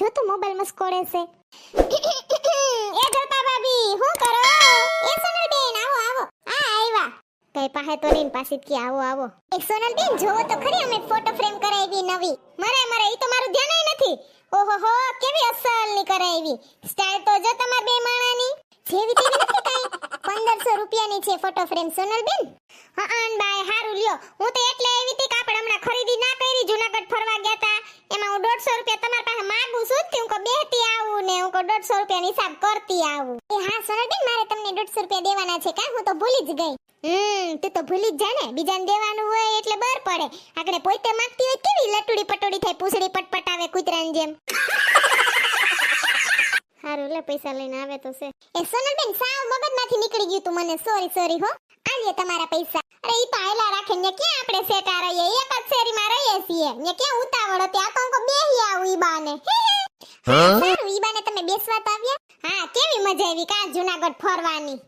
જો તો મોબાઈલ મસ્કોડે છે એ જલપા ભાભી હું કરો? એ સોનલબેન, આવો આવો. આ આવ્યા કઈ પાહે તો નહીં પાછી કે આવો આવો. એ સોનલબેન, જોવો તો ખરી અમે ફોટો ફ્રેમ કરાવી નવી. મરે મરે, ઈ તો મારું ધ્યાન નથી. ઓહો હો, કેવી અસલની કરાવી સ્ટાઇલ તો જો તમાર બે માણાની. જેવી તેવી નથી કાઈ. 1500 રૂપિયાની છે ફોટો ફ્રેમ સોનલબેન. હા આન બાય, હારું લ્યો. હું તો એટલે આવી હતી કાપડ હમણાં ખરીદી ના કરી, જૂનાગઢ ફરવા ગયા હું 150 રૂપિયા તમારા પાસે માંગુ છું કે હું બેહતી આવું ને હું કો 150 રૂપિયા હિસાબ કરતી આવું. એ હા સોનલબેન મારે તમને 150 રૂપિયા દેવાના છે કા? હું તો ભૂલી જ ગઈ. હમ, તું તો ભૂલી જ જા ને. બીજાને દેવાનું હોય એટલે બર પડે. આગળ પોતે માંગતી હોય કેવી લટુડી પટોડી થાય, પૂછડી પટપટાવે કૂતરાની જેમ. હારું, લે, પૈસા લઈને આવે તો છે. એ સોનલબેન, સાવ મગજમાંથી નીકળી ગયું તું મને. સોરી સોરી હો. આલ્યો તમારા પૈસા અરે ઈ તો આયલા રાખે ને ક્યાં આપણે સેટા રહીએ એક જ શેરીમાં રહીએ છીએ ને ક્યાં ઉતાવળ હતી આ તો અંકો બેહી આવું ઈ બાને સારું ઈ બાને તમે બેસવા તો આવ્યા હા કેવી મજા આવી કા જુનાગઢ ફરવાની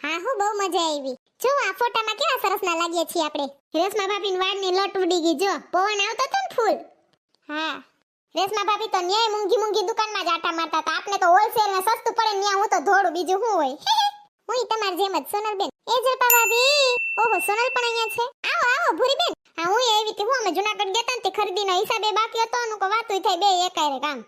હા હું બહુ મજા આવી જો આ ફોટામાં કેવા સરસ ના લાગીએ છીએ આપણે રેશમા ભાભીની વાળની લટ ઉડી ગઈ જો પવન આવતો તો ને ફૂલ હા રેશમા ભાભી તો ન્યાય મૂંગી મૂંગી દુકાનમાં જ આટા મારતા હતા આપને તો હોલસેલ ને સસ્તું પડે ન્યા હું તો ધોડું બીજું શું હોય? હું તમાર જેમ જ સોનલબેન. એ જલપા ભાભી ઓહો, સોનલ પણ અહીંયા છે. આવો આવો, ભૂરીબેન. હા, હું એવી હતી હું અમે જુનાગઢ ગયા હતા ને ખરીદીનો હિસાબે બાકી હતો ને કો વાતું થાય બે એકાયરે કામ.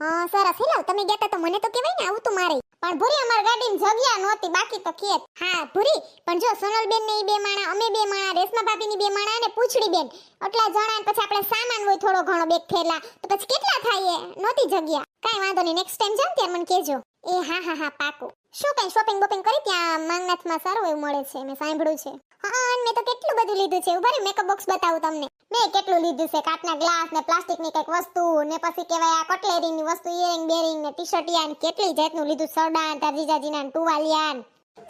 હા, સરસ. હેલો, તમે ગયા તો મને તો કહેવાય ને, આવું તું મારે. પણ ભૂરી અમાર ગાડીમાં જગ્યા નહોતી, બાકી તો ખેત હા, ભૂરી, પણ જો સોનલબેન ને ઈ બે માણા, અમે બે માણા રેશમા ભાભીની બે માણા અને પૂછડી બેન એટલા જણા ને પછી આપણે સામાન હોય થોડો ઘણો બેગ થેલા, તો પછી કેટલા થાય એ? નહોતી જગ્યા. કાઈ વાંધો નહીં નેક્સ્ટ ટાઈમ જાવ ત્યારે મને કહેજો. એ હા હા હા, પાકું. શું કઈ શોપિંગ બોપિંગ કરી ત્યાં માંગનાથમાં સારું એવું મળે છે? મેં સાંભળ્યું છે. હા, અને મેં તો કેટલું બધું લીધું છે. ઊભા મેકઅપ બોક્સ બતાવું તમને. મેં કેટલું લીધું છે? કાચના ગ્લાસ ને પ્લાસ્ટિકની કંઈક વસ્તુ ને પછી કહેવાય આ કટલેરીની વસ્તુ ઇયરિંગ બેરિંગ ને ટી શર્ટિયા કેટલી જાતનું લીધું? સરડા તાર જીજાજીના ટુવાલિયા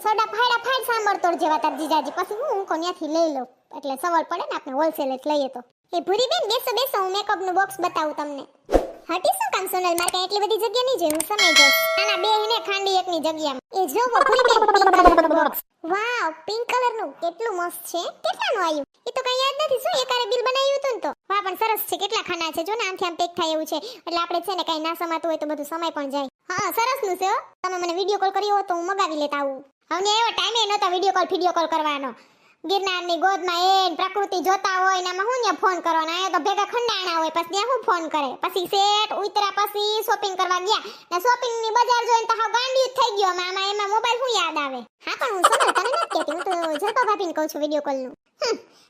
સોડા ફાયડા ફાયડ સાંભળતો જેવા તાર જીજાજી પછી હું હું કોન્યાથી લઈ લઉં. એટલે સવાલ પડે ને આપણે હોલસેલ જ લઈએ તો. એ ભૂરી બેન બેસો બેસો, હું મેકઅપનું બોક્સ બતાવું તમને. હટી શું કામ સોનલ મારે કઈ એટલી બધી જગ્યા નહીં જોઈ, હું સમય જઈશ. આના બે ને ખાંડી એકની જગ્યામાં એ જોવો ભૂલી ગઈ. Pink colour box wow pink કલરનું કેટલું મસ્ત છે. કેટલાનું આવ્યું એ તો કઈ યાદ નથી, શું? એકારે બિલ બનાવ્યું હતું ને તો? વાહ, પણ સરસ છે, કેટલા ખાના છે. જો ને, આમથી આમ પેક થાય એવું છે. એટલે આપણે છે ને, કઈ ના સમાતું હોય તો બધું સમય પણ જાય. હા સરસનું છે તમે મને વીડિયો કોલ કર્યો હતો હું મગાવી લેતા આવું. હવે એવો ટાઈમે નહોતો વીડિયો કોલ વીડિયો કોલ કરવાનો. ગિરનારની ગોદમાં એ પ્રકૃતિ જોતા હોય ને આમાં હું ને ફોન કરો ને તો ભેગા ખંડાણા હોય, પછી ત્યાં હું ફોન કરે? પછી સેટ ઉતરા પછી શોપિંગ કરવા ગયા. ને શોપિંગની બજાર જોઈને તો હાવ ગાંડી થઈ ગયો આમાં. એમાં મોબાઈલ હું યાદ આવે? હા, પણ હું સોનલ તને નથી કહેતી, હું તો જલપા ભાભીને કહું છું વીડિયો કોલનું.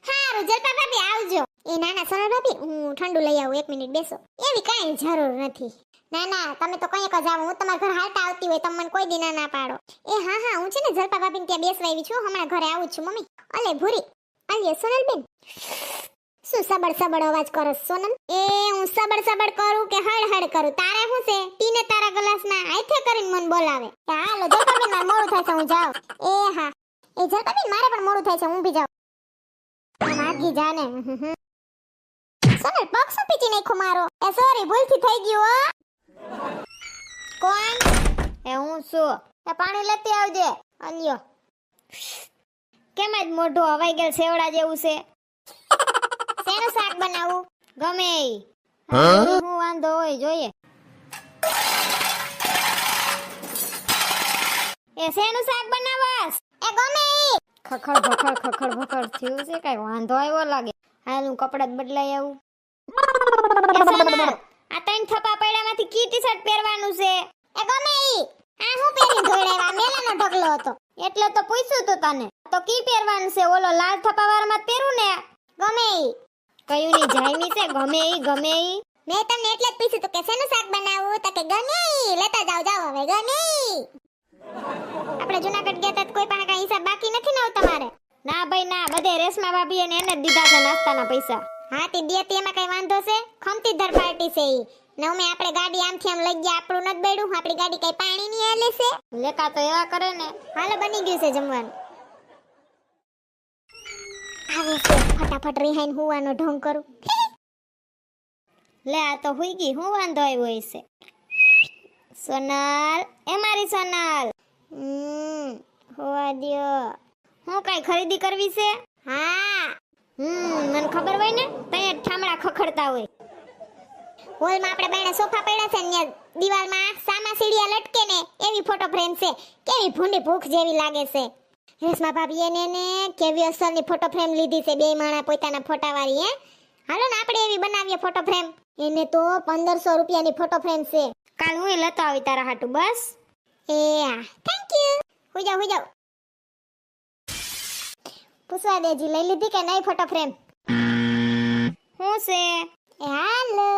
હારું જલપા ભાભી આવજો. એ નાના સોનલ ભાભી હું ઠંડુ લઈ આવું, એક મિનિટ બેસો. એવી કાંઈ જરૂર નથી. ના ના, તમે તો કંઈક જ હું તમારા ઘર હાલતા આવતી હોય, તમે કોઈ દી ના પાડો. એ, હા હા, હું છે ને જલપા ભાભીને ત્યાં બેસવા આવી છું હમણાં ઘરે આવું છું, મમ્મી. અલે, ભૂરી. અલે સોનલ બેન શું સબડ સબડ અવાજ કરો સોનલ? એ, હું સબડ સબડ કરું કે હડ હડ કરું? તારે શું છે? પીને તારા ગ્લાસના આઈથે કરીને મને બોલાવે. કે હાલો જલપા બેન મારે મોડું થાય છે, હું જાઉં. એ, હા. એ જલપા બેન મારે પણ મોડું થાય છે, હું બી જાઉં. માગી જાને. સોનલ પક્ષ પીટી નાખો મારો. એ સોરી ભૂલથી થઈ ગયું, હો. કોણ? એ હું છું. એ પાણી લેતી આવજે. અલ્યો કેમ જ મોઢું હવાઈ ગયેલ સેવડા જેવું છે. શેનું શાક બનાવું? ગમે હું? વાંધો હોય જોઈએ. એ શેનું શાક બનાવસ એ ગમે ખખડ ભખડ ખખડ ભખડ થયું છે કઈ વાંધો આવ્યો લાગે. હાલ હું કપડા જ બદલાઈ આવું. આ ત્રણ થપ્પા પડ્યામાંથી કી ટી-શર્ટ પહેરવાનું છે. એ ગમે ઈ. આ હું પહેરી ધોઈડાવ્યા મેલાનો ઢગલો હતો. એટલે તો પૂછ્યું તું તને. તો કી પહેરવાનું છે? ઓલો લાલ થપ્પા વાળામાં પહેરું ને? ગમે ઈ. કયું ની જાયમી છે? ગમે ઈ ગમે ઈ. મેં તમને એટલે જ પૂછ્યું તું કે શેનું શાક બનાવવું? તો કે ગમે ઈ. લેતા જાવ જાવ હવે. ગમે ઈ. આપણે જુનાગઢ ગયા તા કોઈ પણ કાંઈ હિસાબ બાકી નથી ને તમારે ના ભાઈ, ના. બધે રેશમા ભાભી એને જ દીધા છે નાસ્તાના પૈસા. હા તે એમાં કઈ વાંધો છે? ખમતી ધર પાર્ટી છે ઈ. ને અમે આપણે ગાડી આમથી આમ લઈ ગયા આપણું નથી બેડું આપણી ગાડી કઈ પાણી ની હેલે છે? લેકા તો એવા કરે ને. હાલો બની ગયું છે જમવાનું. આવે છે ફટાફટ રિહાઈન હુવાનો ઢોંગ કરું. લે આ તો હુઈ ગઈ. હું વાંધો આવ્યો હશે? સોનાલ એ મારી સોનાલ. હમ હોવા દિયો. હું કઈ ખરીદી કરવી છે? હા. હમ, મને ખબર હોય ને તઈ ઠામડા ખખડતા હોય. હોલમાં આપણે બેણે સોફા પડ્યા છે ને દિવાલમાં સામા સીડિયા લટકે ને, એવી ફોટો ફ્રેમ છે. કેવી ભૂંડી ભૂખ જેવી લાગે છે. રેશમા ભાભી એને ને કેવી અસલની ફોટો ફ્રેમ લીધી છે, બે માણા પોતાના ફોટાવાળી હે? હાલો ને, આપણે એવી બનાવીએ ફોટો ફ્રેમ એને તો પંદરસો રૂપિયાની ફોટો ફ્રેમ છે. કાલ હું લેતો આવી તારા હાટું, બસ. એ થેન્ક યુ હું જાઉં હું જાઓ. પૂછવા દેજી લઈ લીધી કે નહીં ફોટો ફ્રેમ હું છે? એ હાલો.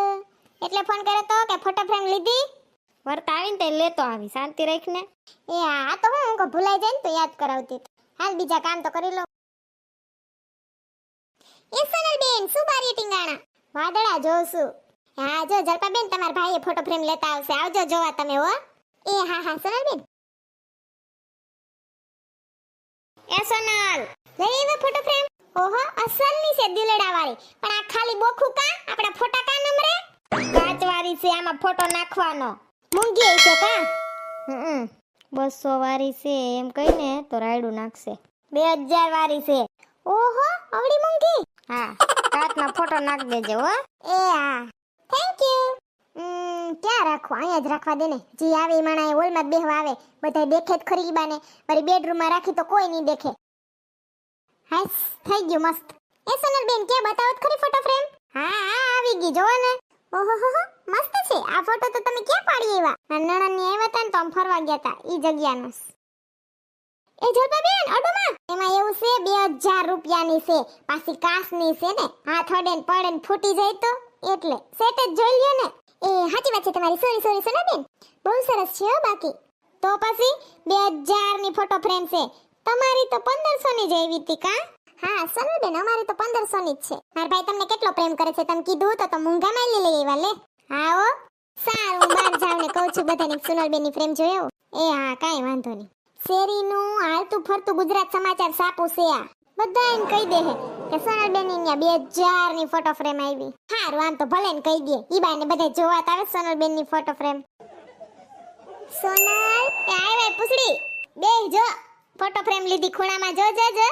એટલે ફોન કર્યો તો કે ફોટો ફ્રેમ લીધી? વર્ત આવીને તે લેતો આવી શાંતિ રાખને. એ આ તો હું કો ભૂલાઈ જાય ને તો યાદ કરાવતી. હાલ બીજા કામ તો કરી લો એ સોનલ બેન શું બારી ટીંગાણા? વાદળા જોશું. હા જો જલપા બેન તમારા ભાઈએ ફોટો ફ્રેમ લેતા આવશે. આવજો જોવા તમે હો. એ હા હા સોનલ બેન એ સોનલ. લઈ એવા ફોટો ફ્રેમ ઓહો, અસલની છે દિલડા વાળી પણ આ ખાલી બોખું કા? આપણા ફોટા કા નંબરે? કાચવાળી છે, આમાં ફોટો નાખવાનો. મૂંગી છે કા? હમ બસો વાળી છે, એમ કહીને તો રાયડું નાખશે. બે હજાર વાળી છે. ઓહો, અવળી મૂંગી? હા કાચમાં ફોટો નાખ દેજો, હો. એ, હા. થેન્ક યુ ક્યાં રાખો? અહીંયા જ રાખવા દે ને. જે આવે એ માણા હોલમાં બેહવા આવે. બધા દેખે જ ખરી બાને મારી બેડરૂમમાં રાખી તો કોઈ નહીં દેખે. હાસ થઈ ગયું મસ્ત એ સોનલ બેન કે બતાવો ખરી ફોટો ફ્રેમ હા આવી ગઈ જોવો ને. ઓહો હો, મસ્ત છે. આ ફોટો તો તમે ક્યાં પાડી આવ્યા ની આવ્યા હતા ને તો ફરવા ગયા હતા ઈ જગ્યાનો એ જોતા બેન ઓટોમાં એમાં એવું છે, બે હજાર રૂપિયાની છે. પાછી કાચની છે ને, હાથ અડે ને પડે ને ફૂટી જાય તો, એટલે સેટ જ જોઈ લ્યો ને. એ, સાચી વાત છે તમારી. સોરી સોરી સોના બેન બહુ સરસ છે બાકી. તો પછી બે હજારની ફોટો ફ્રેમ છે. તમારી તો પંદરસો ની જ આવી હતી કા? હા, સોનલ બેન, અમારી તો પંદરસો ની જ છે. મારા ભાઈ તમને કેટલો પ્રેમ કરે છે, તમે કીધું તો તો મૂંઘામાં લઈ આવ્યા લે. હા, હો. સારું બહાર જાઉં ને કહું છું બધાને, સુનલ બેનની પ્રેમ જોયો? એ, હા, કાંઈ વાંધો નહીં. શેરીનું હાલતું ફરતું ગુજરાત સમાચાર સાપુ છે બધા એમ કહી દે કે સોનલબેનની ન્યા બે હજારની ફોટો ફ્રેમ આવી. હારું, આમ તો ભલે કહી દે. ઈ બાને બધા જોવા આવે સોનલબેનની ફોટો ફ્રેમ સોનલ, એ પૂછડી. બે જો. ફોટો ફ્રેમ લીધી ખૂણામાં. જો જો જો.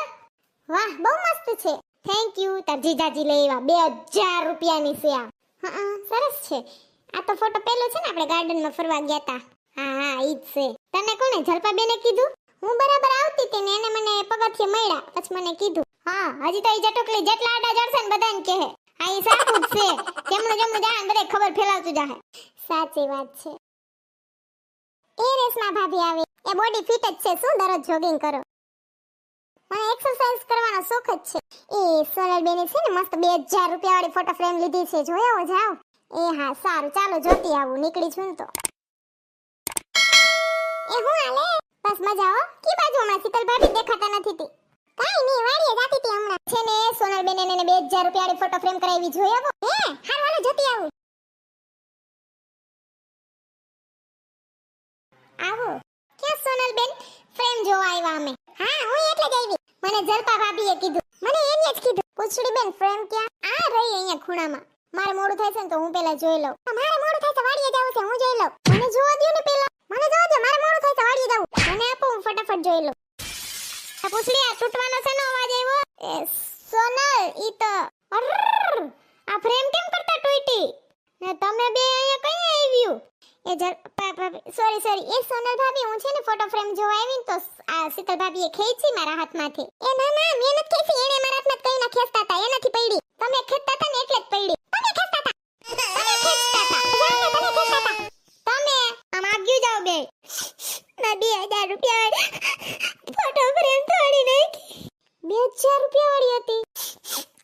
વાહ, બહુ મસ્ત છે. થેન્ક યુ તાર જીજાજી લઈ આવ્યા. બે હજાર રૂપિયાની છે આ. હા સરસ છે. આ તો ફોટો પેલો છે ને આપણે ગાર્ડનમાં ફરવા ગયા હતા હા હા, ઈ જ છે. તને કોણે જલપા બેને કીધું? હું બરાબર આવતી હતી એને મને પગથિયે મળ્યા. પછી મને કીધું, હા, હજી તો એ જટુકલી જેટલા આડા જડશે ને બધાને કહે. હા એ સાચું છે. જેમનું જેમનું ને બધે ખબર ફેલાવતું જાહે. સાચી વાત છે. એ રેસમાં ભાભી આવે. એ બોડી ફિટ જ છે. શું દરરોજ જોગિંગ કરો? મને એક્સરસાઇઝ કરવાનો શોખ જ છે. એ સોનલ બેને છે ને મસ્ત બે હજાર રૂપિયા વાળી ફોટો ફ્રેમ લીધી છે. જોયા જાવ એ હા, સારું. ચાલો, જોતી આવું. નીકળી છું ને તો. એ હું આલે બસ મજા હો. કી બાજુ હમણાં શીતલ ભાભી દેખાતા નથી તી. કાઈ નહીં, વાડીએ જાતી તી હમણાં. છે ને, સોનલ બેન એને 2000 રૂપિયા વાળી ફોટો ફ્રેમ કરાવી. આવો હે, હારું, હાલો, જોતી આવું. આવો. ક્યાં સોનલ બેન ફ્રેમ જોવા આવ્યા અમે. હા, હું એટલે જ આવી મને જલપા ભાભીએ કીધું. મને એને જ કીધું. પૂછડી બેન ફ્રેમ ક્યાં? આ રહી અહીંયા ખૂણામાં. મારે મોડું થાય છે ને તો હું પેલા જોઈ લઉં. મારે મોડું થાય છે વાડીએ જાવું છે, હું જોઈ લઉં. મને જોવા દ્યો ને પેલા. મને જોવા દો મારે મોડું થાય છે વાડીએ જાવું. મને આપો, હું ફટાફટ જોઈ લઉં. આ પૂછડી, આ તૂટવાનો છે નો અવાજ આવ્યો સોનલ, ઈ તો આ ફ્રેમ કેમ કરતા તૂટી? ને તમે બે અહીંયા કઈ આવ્યું એ જલ સોરી સોરી એ સોનલ ભાભી, હું છે ને ફોટો ફ્રેમ જોવા આવી તો આ શીતલ ભાભીએ ખેંચી મારા હાથમાંથી. એ ના ના મેં નથી ખેંચી એણે મારા હાથમાં કઈ ના ખેંચતા હતા એનાથી પડી. તમે ખેંચતા હતા ને એટલે જ પડી તમે ખેંચતા હતા તમે ખેંચતા હતા જાઓ ને, તમે ખેંચતા હતા તમે આમ આગળ જાઓ બે ના બે હજાર રૂપિયા ફોટો ફ્રેમ થોડી નાખી બે હજાર રૂપિયા વાળી હતી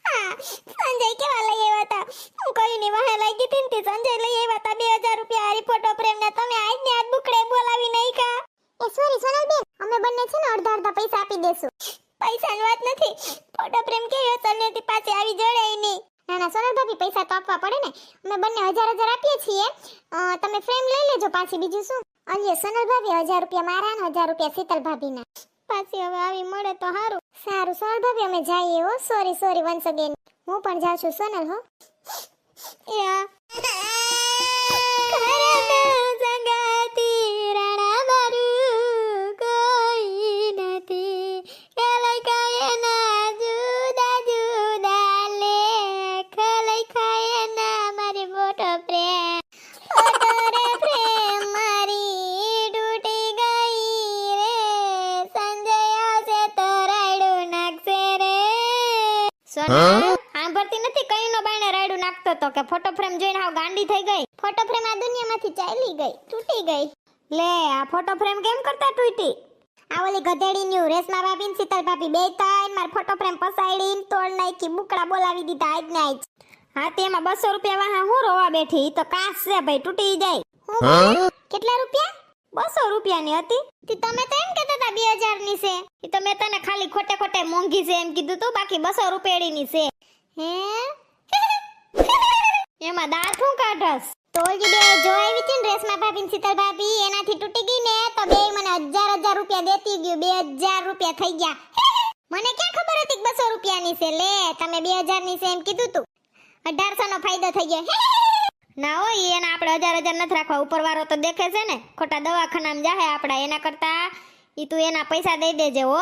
હા સંજય કેવા લઈ આવ્યા હતા હું કોઈની વાહે લાગી હતી ને તે સંજય લઈ આવ્યા હતા બે હજાર રૂપિયા વાળી ફોટો ફ્રેમ ને તમે આજ ને આજ બુકડે બોલાવી નહીં કા એ સોરી સોનલ બેન અમે બંને છે ને અડધા અડધા પૈસા આપી દેશું પૈસાની વાત નથી ફોટો ફ્રેમ કેવી તને પાસે આવી જડે નહીં ના ના સોનલ ભાભી પૈસા તો આપવા પડે ને અમે બંને હજાર હજાર આપીએ છીએ અ, તમે ફ્રેમ લઈ લેજો પાછી બીજું શું? અલ્યો સોનલ ભાભી હજાર રૂપિયા મારા ને હજાર રૂપિયા શીતલ ભાભીના. પાછી હવે આવી મળે તો સારું સારું સોનલ ભાભી અમે જઈએ હો. સોરી સોરી વન્સ અગેન હું પણ જાઉં છું સોનલ હો. યા સાવ ગાંડી થઈ ગઈ. ફોટો ફ્રેમ આ દુનિયામાંથી ચાલી ગઈ તૂટી ગઈ. લે આ ફોટો ફ્રેમ કેમ કરતા તૂટી? આ ઓલી ગધેડી ન્યુ રેશમા ભાભી ને શીતલ ભાભી બે ત્રણ માર ફોટો ફ્રેમ પસાડી તોડ નાખી બુકડા બોલાવી દીધા આજ ને આજ. હા તેમાં બસો રૂપિયા વાહા હું રોવા બેઠી? ઈ તો કાચ છે ભાઈ તૂટી જાય. કેટલા રૂપિયા? બસો રૂપિયાની હતી. તે તમે તો એમ કહેતા હતા 2000 ની છે. એ તો મેં તને ખાલી ખોટે ખોટે મોંઘી છે એમ કીધું તું બાકી બસો રૂપિયાની છે. હે? એમાં દાંત હું કાઢસ? તો બે જો આવી હતી ને રેશમા ભાભી ને શીતલ ભાભી, એનાથી તૂટી ગઈ ને, તો બે મને હજાર હજાર રૂપિયા દેતી ગયું. બે હજાર રૂપિયા થઈ ગયા. મને ક્યાં ખબર હતી કે બસો રૂપિયાની છે? લે, તમે બે હજારની છે એમ કીધું તું. અઢારસો નો ફાયદો થઈ ગયો. ના હોય, એના આપણે હજાર હજાર નથી રાખવા. ઉપર વાળો તો દેખે છે ને. ખોટા દવાખાનામાં જાહે આપડા એના કરતા એ તું એના પૈસા દઈ દેજે, હો.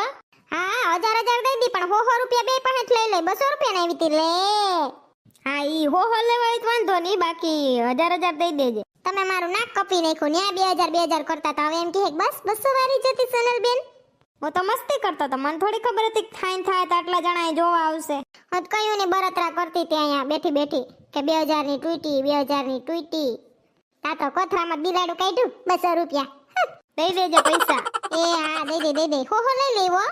હા, હજાર હજાર દઈ દી, પણ હો રૂપિયા બે પણ લઈ લે. બસો રૂપિયા આવી લે. હા ઈ હો હો લેવા હોય તો વાંધો નહીં બાકી હજાર હજાર દઈ દેજે. તમે મારું નાક કપી નાખ્યું ન્યા બે હજાર બે હજાર કરતા હતા હવે એમ કહે કે બસ બસો વારી જતી સોનલ બેન હું તો મસ્તી કરતો તો મને થોડી ખબર હતી થાય થાય તો આટલા જણા જોવા આવશે. હું કયું ને બરતરા કરતી ત્યાં અહીંયા બેઠી બેઠી કે બે હજારની ટ્વીટી બે હજારની ટ્વીટી તા તો કોથરામાં બિલાડું કાઢ્યું બસો રૂપિયા. દઈ દેજે પૈસા. એ હા દઈ દે દઈ દે. હો હો લઈ લેવો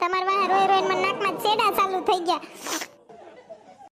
તમાર વાહ રોય રોય મને નાકમાં છેડા ચાલુ થઈ ગયા.